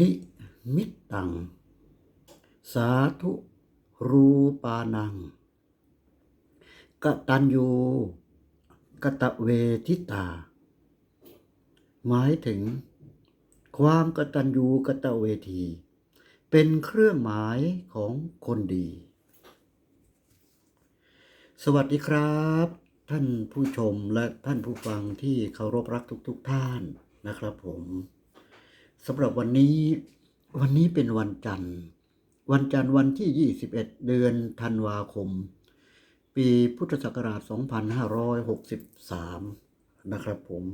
นิมิตตัง สาธุรูปานังกตัญญูกตเวทิตา หมายถึง ความกตัญญูกตเวที เป็นเครื่องหมายของคนดี สวัสดีครับ ท่านผู้ชมและท่านผู้ฟังที่เคารพรักทุกๆทท่านนะครับผม สำหรับวันนี้วันนี้เป็นวันจันทร์ วันจันทร์วันที่ 21 เดือนธันวาคม ปีพุทธศักราช 2563 นะครับผม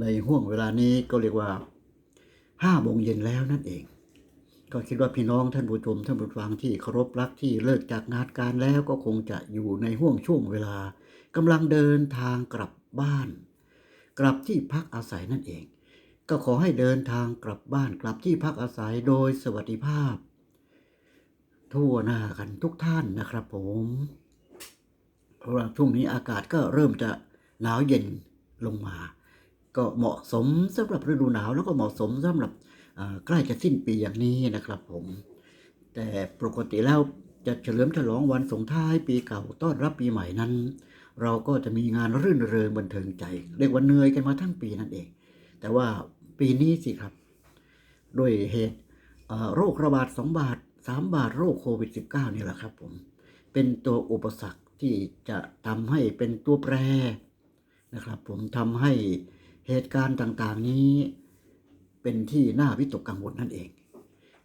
ในห่วงเวลานี้ก็เรียกว่า5โมงเย็นแล้วนั่นเอง ก็คิดว่าพี่น้องท่านผู้ชมท่านผู้ฟังที่เคารพรักที่เลิกจากงานการแล้วก็คงจะอยู่ในห่วงช่วงเวลากำลังเดินทางกลับบ้าน กลับที่พักอาศัยนั่นเอง ก็ขอให้เดินทางกลับบ้านกลับที่พักอาศัยโดยสวัสดิภาพ ทั่วหน้ากันทุกท่านนะครับผมเพราะว่าช่วงนี้อากาศก็เริ่มจะหนาวเย็นลงมา ก็เหมาะสมสำหรับฤดูหนาวแล้วก็เหมาะสมสำหรับใกล้จะสิ้นปีอย่างนี้นะครับผม แต่ปกติแล้วจะเฉลิมฉลองวันส่งท้ายปีเก่าต้อนรับปีใหม่นั้น เราก็จะมีงานรื่นเริงบันเทิงใจ เรียกว่าเหนื่อยกันมาทั้งปีนั่นเอง แต่ว่า ปีนี้สิครับ โดยเหตุโรคระบาด2บาท3บาทโรคโควิด -19 นี่แหละครับผม เป็นตัวอุปสรรคที่จะทำให้เป็นตัวแปรนะครับผมทำให้เหตุการณ์ต่างๆนี้เป็นที่น่าวิตกกังวลนั่นเอง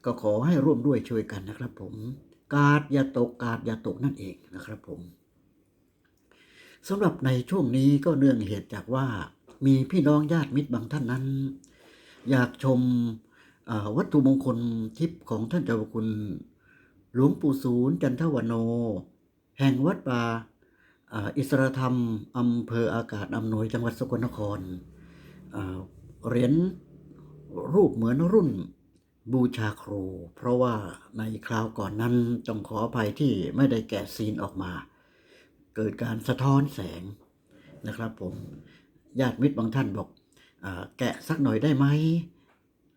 ก็ขอให้ร่วมด้วยช่วยกันนะครับผมกาดอย่าตกกาดอย่าตกนั่นเองนะครับผมสำหรับในช่วงนี้ก็เนื่องเหตุจากว่ามีพี่น้องญาติมิตรบางท่านนั้น อยากชมวัตถุมงคลทิพย์ของท่านเจ้าคุณ หลวงปู่ศูนย์จันทวโน แห่งวัดป่าอิสรธรรมอำเภออากาศอำนวยจังหวัดสกลนครเหรียญรูปเหมือนรุ่นบูชาครู เพราะว่าในคราวก่อนนั้นต้องขออภัยที่ไม่ได้แกะซีนออกมา เกิดการสะท้อนแสงนะครับผมญาติมิตรบางท่านบอก แกะสักหน่อยได้ไหม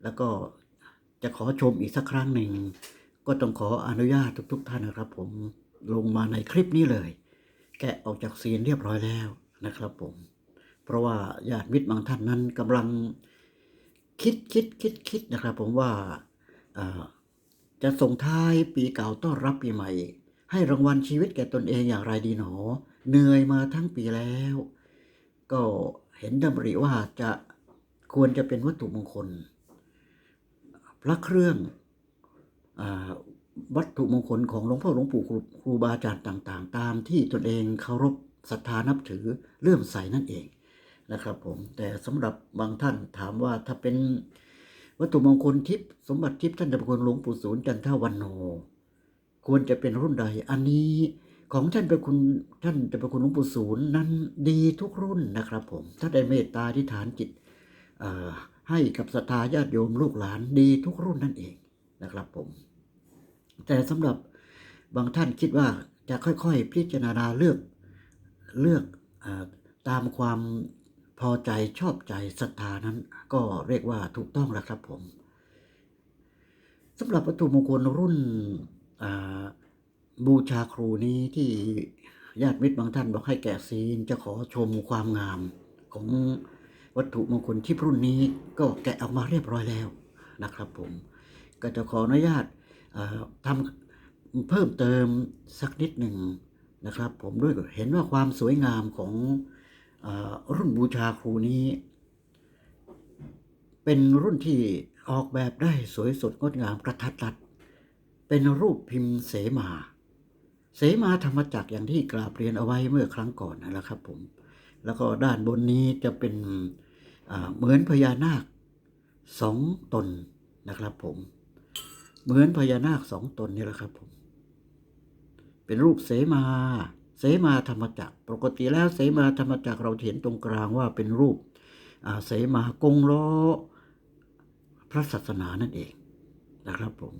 แล้วก็จะขอชมอีกสักครั้งหนึ่ง ก็ต้องขออนุญาตทุก ๆ ท่านนะครับ ผมลงมาในคลิปนี้เลย แกะออกจากซีนเรียบร้อยแล้วนะครับผม เพราะว่าญาติมิตรบางท่านนั้นกำลังคิดคิดคิดคิดนะครับ ผมว่าจะส่งท้ายปีเก่าต้อนรับปีใหม่ ให้รางวัลชีวิตแก่ตนเองอย่างไรดีหนอ เหนื่อยมาทั้งปีแล้ว ก็เห็นดำริว่าจะ ควรจะเป็นวัตถุมงคล พระเครื่องอวัตถุมงคลของหลวงพ่อหลวงปู่ครูบาอาจารย์ต่าง ๆ ตามที่ตนเองเคารพศรัทธานับถือเลื่อมใสนั่นเองนะครับผมแต่สำหรับบางท่านถามว่าถ้าเป็นวัตถุมงคลทิพย์สมบัติทิพย์ท่านเจ้าพระคุณหลวงปู่ศูนย์จันทวันโน ควรจะเป็นรุ่นใดอันนี้ของท่านเป็นคุณท่านจะเป็นคุณหลวงปู่ศูนย์นั้นดีทุกรุ่นนะครับผมถ้าได้เมตตาที่ฐานจิต ให้กับศรัทธาญาติโยมลูกหลานดีทุกรุ่นนั่นเองนะครับผม แต่สำหรับบางท่านคิดว่าจะค่อยๆ พิจารณาเลือกเลือกอตามความพอใจชอบใจศรัทธานั้น ก็เรียกว่าถูกต้องแล้วครับผมสำหรับวัตถุมงคลรุ่นบูชาครูนี้ที่ญาติมิตรบางท่านบอกให้แกะซีนจะขอชมความงามของ วัตถุมงคลที่รุ่นนี้ก็แกะออกมาเรียบร้อยแล้วนะครับผมก็จะขออนุญาตอ่าทำเพิ่มเติมสักนิดหนึ่งนะครับ ผมด้วยเห็นว่าความสวยงามของอรุ่นบูชาครูนี้ เป็นรุ่นที่ออกแบบได้สวยสดงดงามกระทัดรัด เป็นรูปพิมพ์เสมา เสมาธรรมจักรอย่างที่กราบเรียนเอาไว้เมื่อครั้งก่อนนะครับผมแล้วก็ด้านบนนี้จะเป็น เหมือนพญานาคสองตนนะครับ ผม เหมือนพญานาคสองตนนี่แหละครับผม เป็นรูปเสมา เสมาธรรมจักร ปกติแล้วเสมาธรรมจักรเราเห็นตรงกลางว่าเป็นรูปเสมากงล้อพระศาสนานั่นเองนะครับผม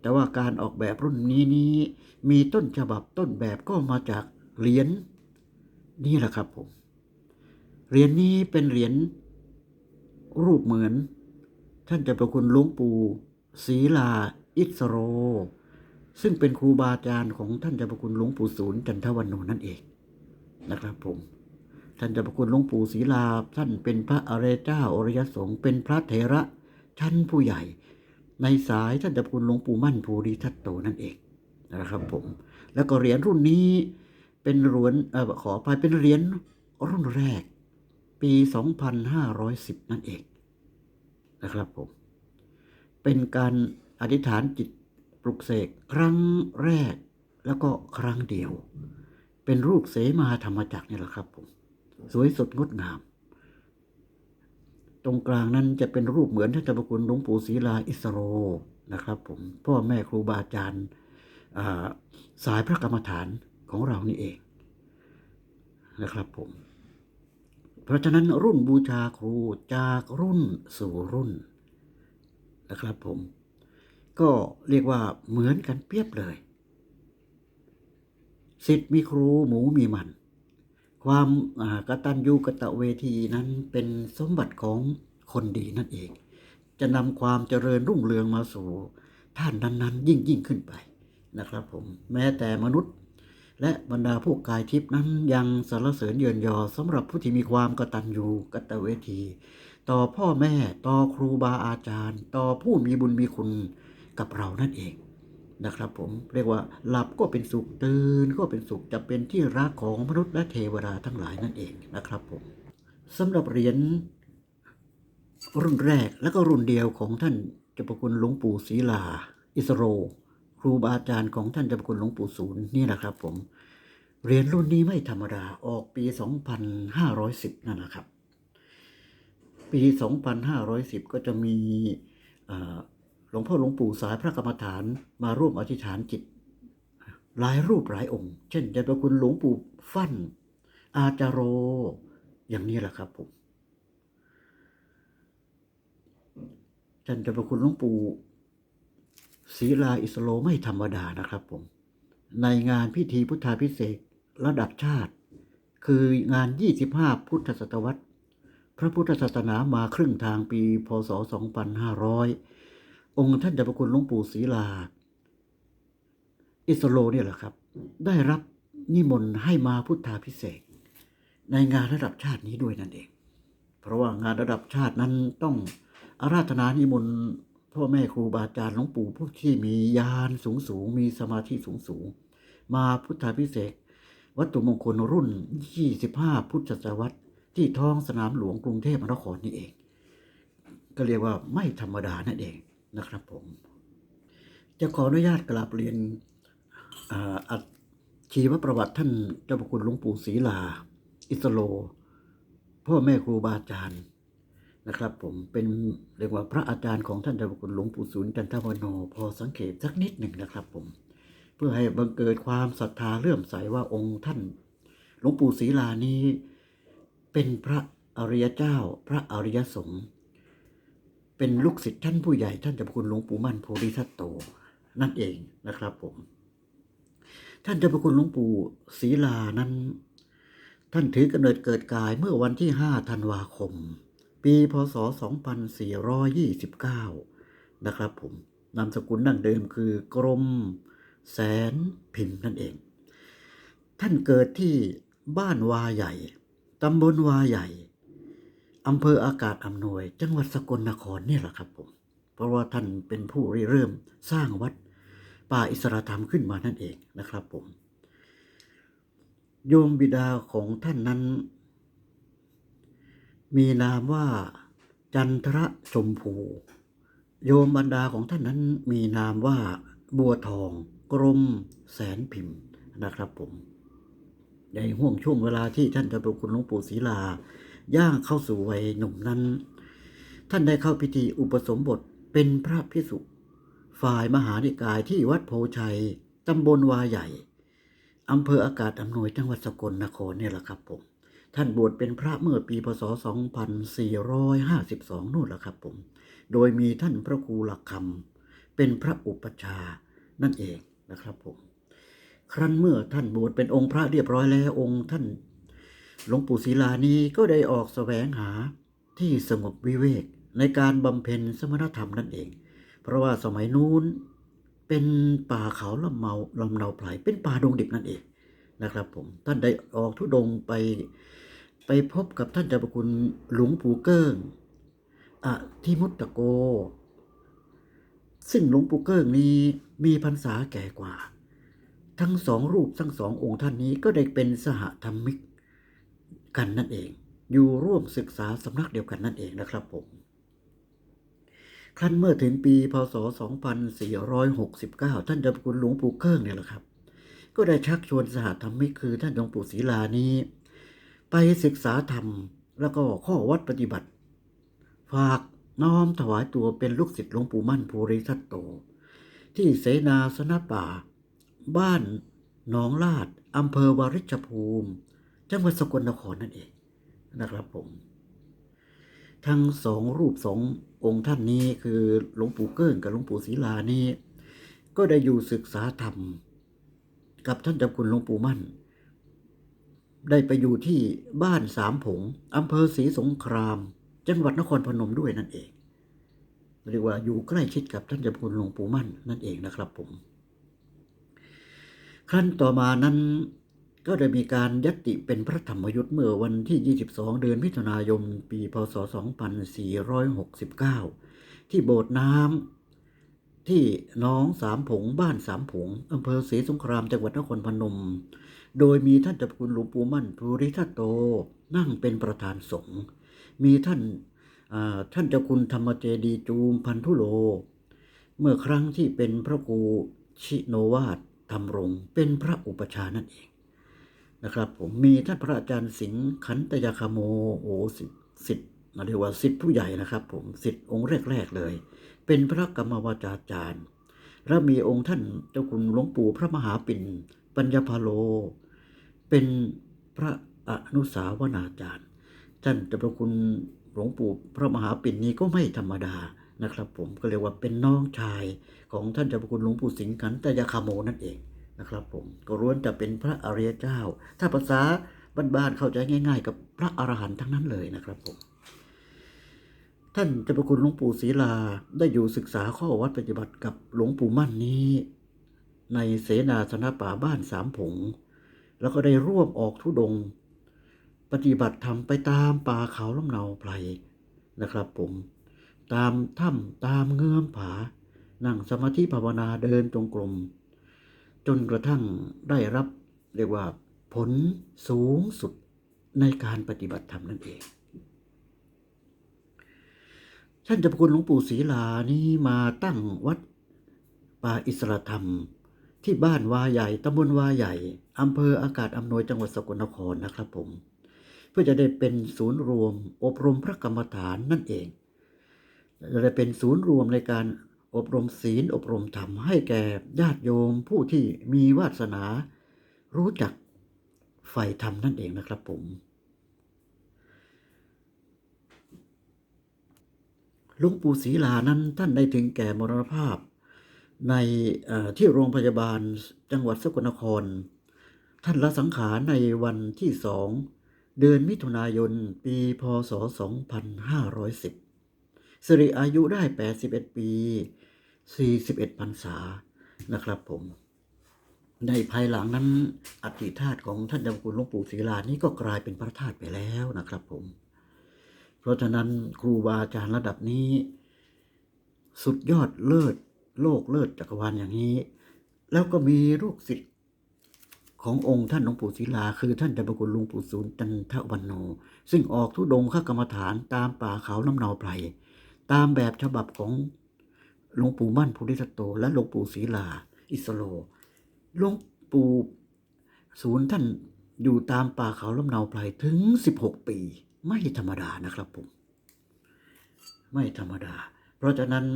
แต่ว่าการออกแบบรุ่นนี้นี้มีต้นฉบับต้นแบบก็มาจากเหรียญนี่แหละครับผม เหรียญนี้เป็นเหรียญ รูปเหมือน ท่านเจ้าประคุณหลวงปู่ศรีลาอิสโร ซึ่งเป็นครูบาอาจารย์ของท่านเจ้าประคุณหลวงปู่ศูนย์จันทวันโนนั่นเองนะครับผมท่านเจ้าประคุณหลวงปู่ศรีลาท่านเป็นพระอริยเจ้าอริยสงฆ์เป็นพระเถระชั้นผู้ใหญ่ ในสายท่านเจ้าประคุณหลวงปู่มั่นภูริทัตโตนั่นเองนะครับผม แล้วก็เหรียญรุ่นนี้เป็นเหรียญขออภัยเป็นเหรียญรุ่นแรก ปี 2510 นั่นเองนะครับผม เป็นการอธิษฐานจิตปลุกเสกครั้งแรกแล้วก็ครั้งเดียว เป็นรูปเสมาธรรมจักรนี่แหละครับผม สวยสดงดงาม ตรงกลางนั้นจะเป็นรูปเหมือนท่านเจ้าพระคุณหลวงปู่ศรีลาอิสโรนะครับผม พ่อแม่ครูบาอาจารย์สายพระกรรมฐานของเรานี่เองนะครับผม เพราะฉะนั้นรุ่นบูชาครูจากรุ่นสู่รุ่นนะครับผม ก็เรียกว่าเหมือนกันเปรียบเลยสิทธิ์มีครูหมูมีมัน ความกตัญญูกะตะเวทีนั้นเป็นสมบัติของคนดีนั่นเอง จะนำความเจริญรุ่งเรืองมาสู่ท่านนั้นๆ ยิ่งยิ่งขึ้นไปนะครับผม แม้แต่มนุษย์ และบรรดาผู้กายทิพย์นั้นยังสรรเสริญเยินยอสำหรับผู้ที่มีความกตัญญูกตเวที ต่อพ่อแม่ต่อครูบาอาจารย์ ต่อผู้มีบุญมีคุณกับเรานั่นเองนะครับผมเรียกว่าหลับก็เป็นสุขตื่นก็เป็นสุขจะเป็นที่รักของมนุษย์และเทวดาทั้งหลายนั่นเองนะครับผมสำหรับเหรียญรุ่นแรกและก็รุ่นเดียวของท่านเจ้าประคุณหลวงปู่ศรีลา อิสโร ครูบาอาจารย์ของท่านเจ้าประคุณหลวงปู่ศูนย์นี่แหละครับ ผมเหรียญรุ่นนี้ไม่ธรรมดาออกปี 2510 นั่นแหละครับ ปี 2510 ก็จะมีหลวงพ่อหลวงปู่สายพระกรรมฐานมาร่วมอธิษฐานจิต หลายรูปหลายองค์ เช่นเจ้าประคุณหลวงปู่ฟั่น อาจารโร อย่างนี้แหละครับผมท่านเจ้าประคุณหลวงปู่ ศรีลาอิสโลไม่ธรรมดานะครับผม ในงานพิธีพุทธาพิเศษระดับชาติ คืองาน 25 พุทธศตวรรษ พระพุทธศาสนามาครึ่งทางปี พศ 2500 องค์ท่านเจ้าพระคุณหลวงปู่ศรีลา อิสโลเนี่ยแหละครับ ได้รับนิมนต์ให้มาพุทธาพิเศษในงานระดับชาตินี้ด้วยนั่นเอง เพราะว่างานระดับชาตินั้นต้องอาราธนานิมนต์ พ่อแม่ครูบาอาจารย์หลวงปู่ผู้ที่มีญาณสูงสูงมีสมาธิสูงสูงมาพุทธาพิเศษวัตถุมงคลรุ่น 25 พุทธศตวรรษที่ท้องสนามหลวงกรุงเทพมหานครนี่เอง ก็เรียกว่าไม่ธรรมดานั่นเองนะครับผม จะขออนุญาตกราบเรียนอ่าอัดชีวประวัติท่านเจ้าพระคุณหลวงปู่ศรีลา อิสโล พ่อแม่ครูบาอาจารย์ นะครับ ผมเป็นเรียกว่าพระอาจารย์ของท่านเจ้าพระคุณหลวงปู่ศูนย์จันทวโนพอสังเกตสักนิดหนึ่งนะครับ ผม เพื่อให้บังเกิดความศรัทธาเลื่อมใสว่าองค์ท่าน หลวงปู่ศรีลานี้ เป็นพระอริยเจ้า พระอริยสงฆ์เป็นลูกศิษย์ท่านผู้ใหญ่ท่านเจ้าพระคุณหลวงปู่มั่นโพธิทัตโต นั่นเองนะครับ ผม ท่านเจ้าพระคุณหลวงปู่ศรีลานั้น ท่านถือกำเนิดเกิดกายเมื่อวันที่5ธันวาคม ปีพศ 2429 นะครับผมนามสกุลดั้งเดิมคือกรมแสนพิมพ์นั่นเอง ท่านเกิดที่บ้านวาใหญ่ ตำบลวาใหญ่ อำเภออากาศอำนวย จังหวัดสกลนครเนี่ยแหละครับผม เพราะว่าท่านเป็นผู้ริเริ่มสร้างวัดป่าอิสระธรรมขึ้นมานั่นเองนะครับผม โยมบิดาของท่านนั้น มีนามว่า จันทระชมพู โยมบรรดาของท่านนั้นมีนามว่า บัวทอง กรม แสนพิมพ์นะครับผมในห่วงช่วงเวลาที่ท่านจ้าประคุณหลวงปู่ศรีลา ย่างเข้าสู่วัยหนุ่มนั้น ท่านได้เข้าพิธีอุปสมบทเป็นพระพิสุฝ่ายมหานิกายที่วัดโพชัย ตำบลวาใหญ่ อำเภออากาศอำนวยจังหวัดสกลนครเนี่ยแหละครับผม ท่านบวชเป็นพระเมื่อปีพศ 2452 นู่นแหละครับผม โดยมีท่านพระครูหลักคำเป็นพระอุปชฌานั่นเองนะครับผม ครั้นเมื่อท่านบวชเป็นองค์พระเรียบร้อยแล้วองค์ท่านหลวงปู่ศิลานี้ก็ได้ออกแสวงหาที่สงบวิเวกในการบำเพ็ญสมณธรรมนั่นเอง เพราะว่าสมัยนู้นเป็นป่าเขาลำเมาลำเนาไพรเป็นป่าดงดิบนั่นเอง นะครับผมท่านได้ออกทุดงไปไปพบกับท่านเจ้าประคุณหลวงปู่เกิ้งอะทิมุตตะโก ซึ่งหลวงปู่เกิ้งนี้มีพรรษาแก่กว่า ทั้งสองรูปทั้งสององค์ท่านนี้ก็ได้เป็นสหธรรมิกกันนั่นเอง อยู่ร่วมศึกษาสำนักเดียวกันนั่นเองนะครับผมครั้นเมื่อถึงปีพศ 2469 ท่านเจ้าคุณหลวงปู่เกิ้งเนี่ยแหละครับ ก็ได้ชักชวนสหธรรมิกคือท่านหลวงปู่ศรีลานี้ ไปศึกษาธรรมแล้วก็ข้อวัดปฏิบัติ ฝากน้อมถวายตัวเป็นลูกศิษย์หลวงปู่มั่นภูริทัตโต ที่เสนาสนะป่า บ้านหนองลาดอำเภอวาริชภูมิ จังหวัดสกลนครนั่นเองนะครับผม ทั้งสองรูปสององค์ท่านนี้คือหลวงปู่เกิ้งกับหลวงปู่ศรีลานี้ ก็ได้อยู่ศึกษาธรรม กับท่านเจ้าคุณหลวงปู่มั่น ได้ไปอยู่ที่บ้านสามผงอำเภอศรีสงคราม จังหวัดนครพนมด้วยนั่นเองเรียกว่าอยู่ใกล้ชิดกับท่านเจ้าคุณหลวงปู่มั่นนั่นเองนะครับผมครั้นต่อมานั้นก็ได้มีการยัตติเป็นพระธรรมยุทธ์เมื่อวันที่ 22 เดือนมิถุนายน ปี พศ 2469 ที่โบสถ์น้ำ ที่น้องสามผงบ้านสามผงอำเภอศรีสงครามจังหวัดนครพนม โดยมีท่านเจ้าคุณหลวงปู่มั่นภูริทัตโตนั่งเป็นประธานสงฆ์มีท่านท่านเจ้าคุณธรรมเจดีจูมพันธุโล เมื่อครั้งที่เป็นพระครูชิโนวาทธรรมรงค์เป็นพระอุปชานั่นเองนะครับผมมีท่านพระอาจารย์สิงห์ขันตยาคโมโอสิทธิ์ เรียกว่าสิทธิ์ผู้ใหญ่นะครับ ผมสิทธิ์องค์แรกๆเลย เป็นพระกรรมวาจาจารย์ และมีองค์ท่านเจ้าคุณหลวงปู่พระมหาปิ่นปัญญาพาโล เป็นพระอนุสาวนาจารย์ ท่านเจ้าพระคุณหลวงปู่พระมหาปิ่นนี้ก็ไม่ธรรมดานะครับ ผมก็เรียกว่าเป็นน้องชายของท่านเจ้าพระคุณหลวงปู่สิงห์ขันตยาคโมนั่นเองนะครับ ผมก็ล้วนจะเป็นพระอริยเจ้า ถ้าภาษาบ้านๆเข้าใจง่าย ๆ กับพระอรหันต์ทั้งนั้นเลยนะครับผม ท่านเจ้าพระคุณหลวงปู่ศรีลาได้อยู่ศึกษาข้อวัดปฏิบัติกับหลวงปู่มั่นนี้ ในเสนาสนะป่าบ้านสามผง แล้วก็ได้ร่วมออกทุดง ปฏิบัติธรรมไปตามป่าเขาลำเนาไพรนะครับผม ตามถ้ำตามเงื่อมผา นั่งสมาธิภาวนาเดินจงกรมจนกระทั่งได้รับเรียกว่าผลสูงสุดในการปฏิบัติธรรมนั่นเอง ท่านเจ้าพคุณหลวงปู่ศรีลานี้มาตั้งวัดป่าอิสระธรรม ที่บ้านวาใหญ่ตำบลวาใหญ่อำเภออากาศอำนวยจังหวัดสกลนครนะครับผม เพื่อจะได้เป็นศูนย์รวม อบรมพระกรรมฐานนั่นเอง จะได้เป็นศูนย์รวมในการอบรมศีลอบรมธรรมให้แก่ญาติโยมผู้ที่มีวาสนา รู้จักใฝ่ธรรมนั่นเองนะครับผม หลวงปู่ศรีลานั้นท่านได้ถึงแก่มรณภาพ ในที่โรงพยาบาลจังหวัดสกลนคร ท่านละสังขารในวันที่สองเดือนมิถุนายน ปีพศ 2510สิริอายุได้ 81 ปี 41พรรษานะครับผม ในภายหลังนั้นอัฐิธาตุของท่านเจ้าคุณหลวงปู่ศรีลานี้ก็กลายเป็นพระธาตุไปแล้วนะครับผม ราะฉะนั้นครูบาอาจารย์ระดับนี้ สุดยอดเลิศโลกเลิศจักรวาลอย่างนี้ แล้วก็มีลูกศิษย์ขององค์ท่านหลวงปู่ศิลา คือท่านเจ้าพระคุณหลวงปู่ศูนย์จันทวันโน ซึ่งออกทุดงข้ากรรมฐานตามป่าเขาน้ำเนาไพรตามแบบฉบับของหลวงปู่มั่นภูริทัตโต และหลวงปู่ศรีลา อิสโลหลวงปู่ศูนย์ท่านอยู่ตามป่าเขาลำเนาไพรถึง 16 ปี ไม่ธรรมดานะครับผม ไม่ธรรมดา เพราะฉะนั้น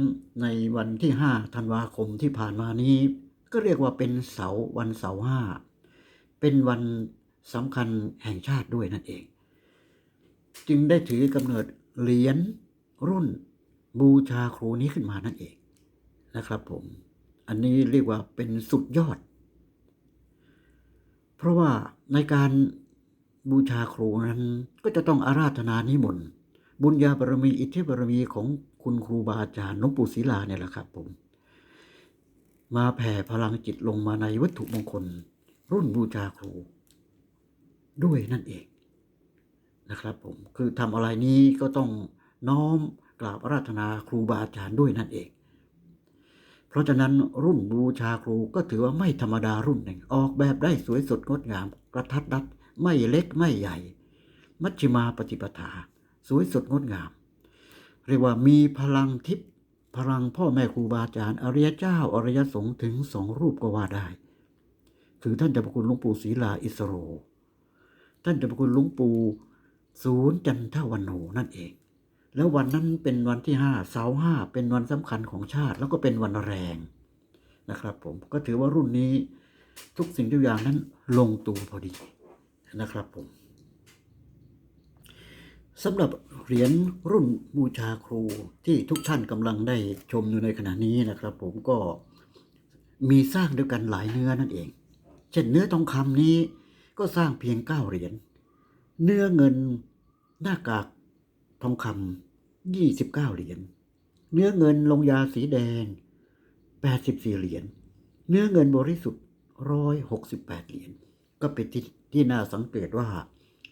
ในวันที่5ธันวาคมที่ผ่านมานี้ ก็เรียกว่าเป็นเสาวันเสาร์ห้าเป็นวันสำคัญแห่งชาติด้วยนั่นเอง จึงได้ถือกำเนิดเหรียญรุ่นบูชาครูนี้ขึ้นมานั่นเองนะครับผม อันนี้เรียกว่าเป็นสุดยอด เพราะว่าในการ บูชาครูนั้นก็จะต้องอาราธนานิมนต์บุญญาบารมีอิทธิบารมีของคุณครูบาอาจารย์หลวงปู่ศิลาเนี่ยแหละครับผม มาแผ่พลังจิตลงมาในวัตถุมงคล รุ่นบูชาครู ด้วยนั่นเองนะครับผมคือทำอะไรนี้ก็ต้องน้อมกราบอาราธนาครูบาอาจารย์ด้วยนั่นเอง เพราะฉะนั้นรุ่นบูชาครูก็ถือว่าไม่ธรรมดารุ่นหนึ่งออกแบบได้สวยสดงดงามกระทัดรัด ไม่เล็กไม่ใหญ่ มัชฌิมาปฏิปทา สวยสดงดงาม เรียกว่ามีพลังทิพย์พลังพ่อแม่ครูบาอาจารย์ อริยเจ้า อริยสงฆ์ถึงสองรูปก็ว่าได้ คือท่านเจ้าพระคุณหลวงปู่ศรีลาอิสโร ท่านเจ้าพระคุณหลวงปู่ศูนย์จันทวันโนนั่นเอง แล้ววันนั้นเป็นวันที่ห้าเสาร์ห้าเป็นวันสำคัญของชาติ แล้วก็เป็นวันแรงนะครับผมก็ถือว่ารุ่นนี้ทุกสิ่งทุกอย่างนั้นลงตัวพอดี นะครับผมสำหรับเหรียญรุ่นบูชาครูที่ทุกท่านกำลังได้ชมอยู่ในขณะนี้นะครับ ผมก็มีสร้างด้วยกันหลายเนื้อนั่นเอง เช่นเนื้อทองคำนี้ก็สร้างเพียงเก้าเหรียญเนื้อเงินหน้ากากทองคำยี่สิบเก้าเหรียญเนื้อเงินลงยาสีแดงแปดสิบสี่เหรียญเนื้อเงินบริสุทธิ์ร้อยหกสิบแปดเหรียญก็เป็นที่ ที่น่าสังเกตว่า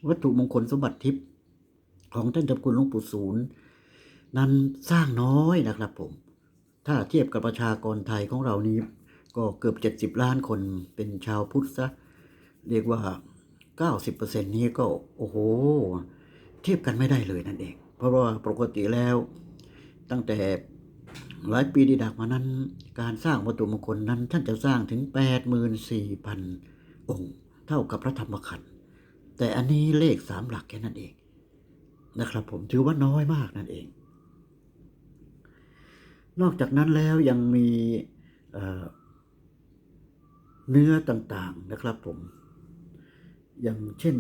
วัตถุมงคลสมบัติทิพย์ของท่านเจ้าคุณหลวงปู่ศูนย์นั้นสร้างน้อยนะครับผม ถ้าเทียบกับประชากรไทยของเรานี้ ก็เกือบเจ็ดสิบล้านคนเป็นชาวพุทธซะเรียกว่า 90%นี้ก็โอ้โห เทียบกันไม่ได้เลยนั่นเอง เพราะว่าปกติแล้ว ตั้งแต่หลายปีดีดักมานั้น การสร้างวัตถุมงคลนั้นท่านจะสร้างถึง 84,000 องค์ เท่ากับพระธรรมขันธ์แต่อันนี้เลขสามหลักแค่นั้นเองนะครับ ผมถือว่าน้อยมากนั่นเอง นอกจากนั้นแล้วยังมีเเนื้อต่างๆนะครับผม อย่างเช่น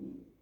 Mm-hmm.